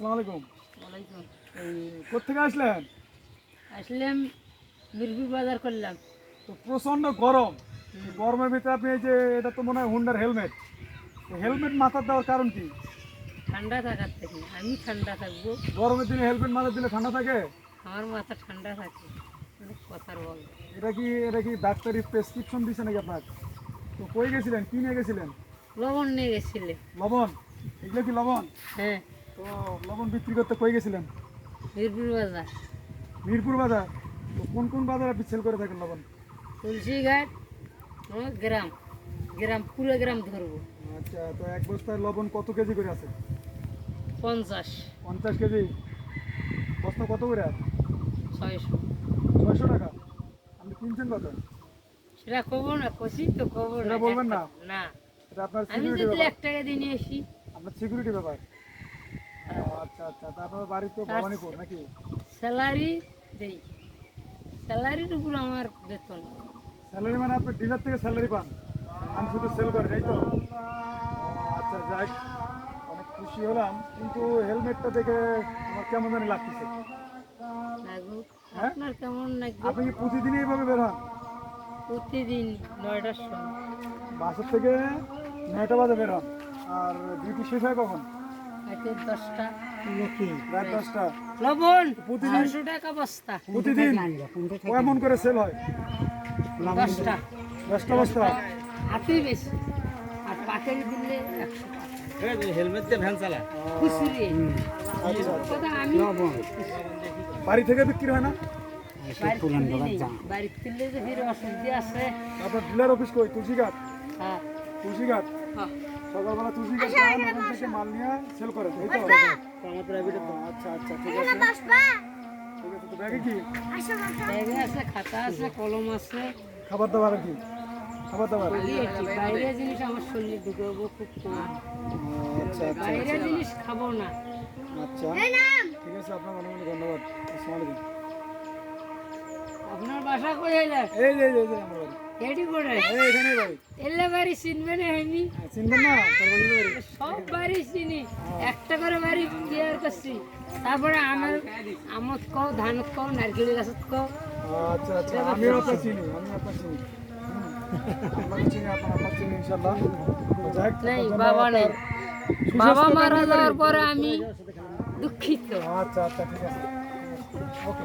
আসসালামু আলাইকুম। ওয়ালাইকুম কোথেকে আসলেন? আসলাম মিরপুর বাজার করলাম। তো প্রচণ্ড গরম। গরমের ভিতরে আপনি এই যে এটা তো মনে হয় হুন্ডার হেলমেট হেলমেট মাথার দেওয়ার কারণ কি? ঠান্ডা থাকার থেকে। আমি ঠান্ডা থাকব। গরমের দিনে হেলমেট মাথায় দিলে ঠান্ডা থাকে? আমার মাথা ঠান্ডা থাকে। কথার বল। এটা কি এটা কি ডাক্তারি প্রেসক্রিপশন দিছে নাকি আপনার? তো কই গেছিলেন? কি নিয়ে গেছিলেন? লবণ নিয়ে গেছিলে লবণ? এগুলো কি লবণ? হ্যাঁ। তো লবণ বিক্রি করতে কই গেছিলেন? মিরপুর বাজার। মিরপুর বাজার? তো কোন কোন বাজার আপনি সেল করে থাকেন লবণ? তুলসী ঘাট গ্রাম। গ্রাম পুরো গ্রাম ধরবো। আচ্ছা তো এক বস্তায় লবণ কত কেজি করে আছে? পঞ্চাশ। পঞ্চাশ কেজি? বস্তা কত করে? আছে ছয়শো। ছয়শো টাকা। আপনি কিনছেন কত? সেটা কবো না কষি তো কবো সেটা বলবেন না? না। এটা আপনার আমি যদি এক টাকা দিয়ে নিয়ে আসি। আপনার সিকিউরিটি ব্যাপার। আচ্ছা আচ্ছা। তা আপনার বাড়ি তো ভবানীপুর নাকি? স্যালারি দেই। স্যালারির উপর আমার বেতন। স্যালারি মানে আপনি ডিলার থেকে স্যালারি পান। আমি শুধু সেল করি তাই তো? আচ্ছা যাই অনেক খুশি হলাম কিন্তু হেলমেটটা দেখে আমার কেমন জানি লাগতেছে। হ্যাঁ? আপনার কেমন লাগবে? আপনি কি প্রতিদিনই এইভাবে বের হন? প্রতিদিন নয়টার সময়। বাসের থেকে নয়টা বাজে বের হন। আর ডিউটি শেষ হয় কখন? দশটা। রাত দশটা। লবণ প্রতিদিন? ছয়শো টাকা বস্তা। প্রতিদিন কেমন করে সেল হয়। দশটা। দশটা বস্তা? হাতেই বেশি। আর পাকের দিলে একশো হেলমেট দিয়ে ভ্যান চালা খুচরি। আচ্ছা। আমি বাড়ি থেকে বিক্রি হয় না? তুলি তুললে যে। ফিরে অসুবিধা আছে। আপনার ডিলার অফিস কই? তুলসীঘাট হ্যাঁ। তুলসীঘাট হ্যাঁ। সকালবেলা তুলসীঘাট যান ওখান থেকে মাল নিয়ে সেল করেন এই তো। আমার প্রাইভেটে আচ্ছা আচ্ছা ঠিক আছে। ঠিক আছে তো ব্যাগে কি? ব্যাগে আছে খাতা আছে কলম আছে। খাবার দাবার কি? খাবার দাবার। বাইরের জিনিস আমার শরীরে ঢুকাবো খুব কম। আচ্ছা আচ্ছা বাইরের জিনিস খাব না। আচ্ছা। ঠিক আছে আপনার অনেক অনেক ধন্যবাদ। আসসালামু আলাইকুম। আপনার বাসা কোথায় এই এই এই আমার বাড়ি। এটি করে এই বাড়ি। এলে বাড়ি চিনবে না আমি হ্যাঁ, না? সব বাড়ি চিনি। একটা করে বাড়ি ক্লিয়ার করছি। তারপরে আমার আমত কও ধানত কও নারকেল গাছত কও। আচ্ছা আচ্ছা। আমিও আপনার চিনি আমি আপনার চিনি। চিনি আপনার চিনি নেই বাবা নেই। বাবা মারা যাওয়ার পরে আমি দুঃখিত। আচ্ছা আচ্ছা ঠিক আছে। ওকে।